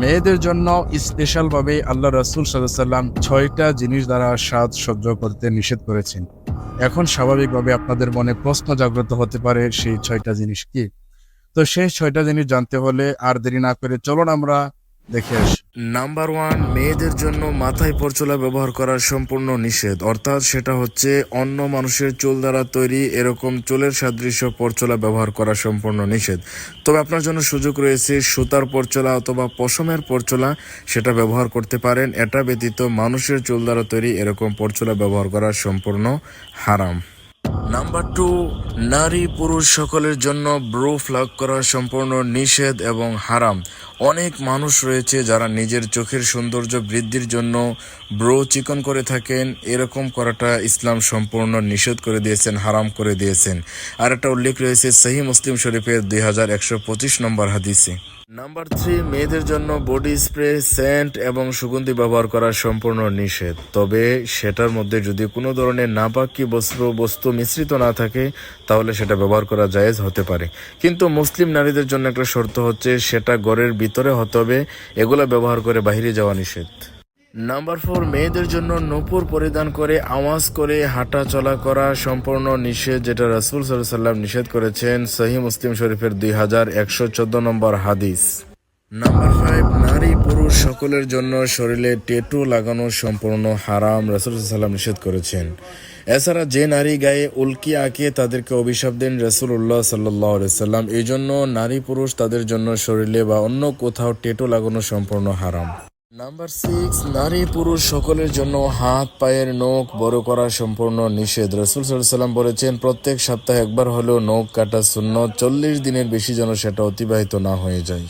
মেয়েদের জন্য স্পেশাল ভাবে আল্লাহ রসুল সাল্লাম ছয়টা জিনিস দ্বারা স্বাদ সহ্য করতে নিষেধ করেছেন। এখন স্বাভাবিকভাবে আপনাদের মনে প্রশ্ন জাগ্রত হতে পারে, সেই ছয়টা জিনিস কি? তো সেই ছয়টা জিনিস জানতে হলে আর দেরি না করে চলুন আমরা দেখে আসি। নাম্বার ওয়ান মেয়েদের জন্য মাথায় পরচুলা ব্যবহার করা সম্পূর্ণ নিষেধ। অর্থাৎ সেটা হচ্ছে অন্য মানুষের চুল দ্বারা তৈরি এরকম চুলের সাদৃশ্য পরচুলা ব্যবহার করা সম্পূর্ণ নিষেধ। তবে আপনার জন্য সুযোগ রয়েছে সুতার পরচুলা অথবা পশমের পরচুলা, সেটা ব্যবহার করতে পারেন। এটা ব্যতীত মানুষের চুল দ্বারা তৈরি এরকম পরচুলা ব্যবহার করা সম্পূর্ণ হারাম। নাম্বার টু নারী পুরুষ সকলের জন্য ব্রু ফ্লাগ করা সম্পূর্ণ নিষেধ এবং হারাম। অনেক মানুষ রয়েছে যারা নিজের চোখের সৌন্দর্য বৃদ্ধির জন্য ব্রো চিকন করে থাকেন। এরকম করাটা ইসলাম সম্পূর্ণ নিষেধ করে দিয়েছেন, হারাম করে দিয়েছেন। আর একটা উল্লেখ রয়েছে সহি মুসলিম শরীফের দুই হাজার একশো পঁচিশ নম্বর হাদিসে। নাম্বার থ্রি মেয়েদের জন্য বডি স্প্রে সেন্ট এবং সুগন্ধি ব্যবহার করা সম্পূর্ণ নিষেধ। তবে সেটার মধ্যে যদি কোনো ধরনের নাপাকি বস্ত্র, বস্তু মিশ্রিত না থাকে, তাহলে সেটা ব্যবহার করা জায়েজ হতে পারে। কিন্তু মুসলিম নারীদের জন্য একটা শর্ত হচ্ছে, সেটা ঘরের ভিতরে হতে হবে। এগুলো ব্যবহার করে বাহিরে যাওয়া নিষেধ। নাম্বার ফোর মেয়েদের জন্য নূপুর পরিধান করে আওয়াজ করে হাঁটা চলা করা সম্পূর্ণ নিষেধ, যেটা রাসুল সাল্লাম নিষেধ করেছেন সহি মুসলিম শরীফের দুই হাজার একশো চোদ্দ নম্বর হাদিস। নাম্বার ফাইভ নারী পুরুষ সকলের জন্য শরীরে টেটু লাগানো সম্পূর্ণ হারাম, রাসুল সাল্লাম নিষেধ করেছেন। এছাড়া যে নারী গায়ে উল্কি আঁকে, তাদেরকে অভিশাপ দেন রসুল উল্লাহ সাল্লাম এই জন্য নারী পুরুষ তাদের জন্য শরীরে বা অন্য কোথাও টেটু লাগানো সম্পূর্ণ হারাম। নাম্বার সিক্স নারী পুরুষ সকলের জন্য হাত, পায়ের নখ বড় করা সম্পূর্ণ নিষেধ। রসুল সাল্লাম বলেছেন, প্রত্যেক সপ্তাহে একবার হলেও নখ কাটা শূন্য চল্লিশ দিনের বেশি যেন সেটা অতিবাহিত না হয়ে যায়।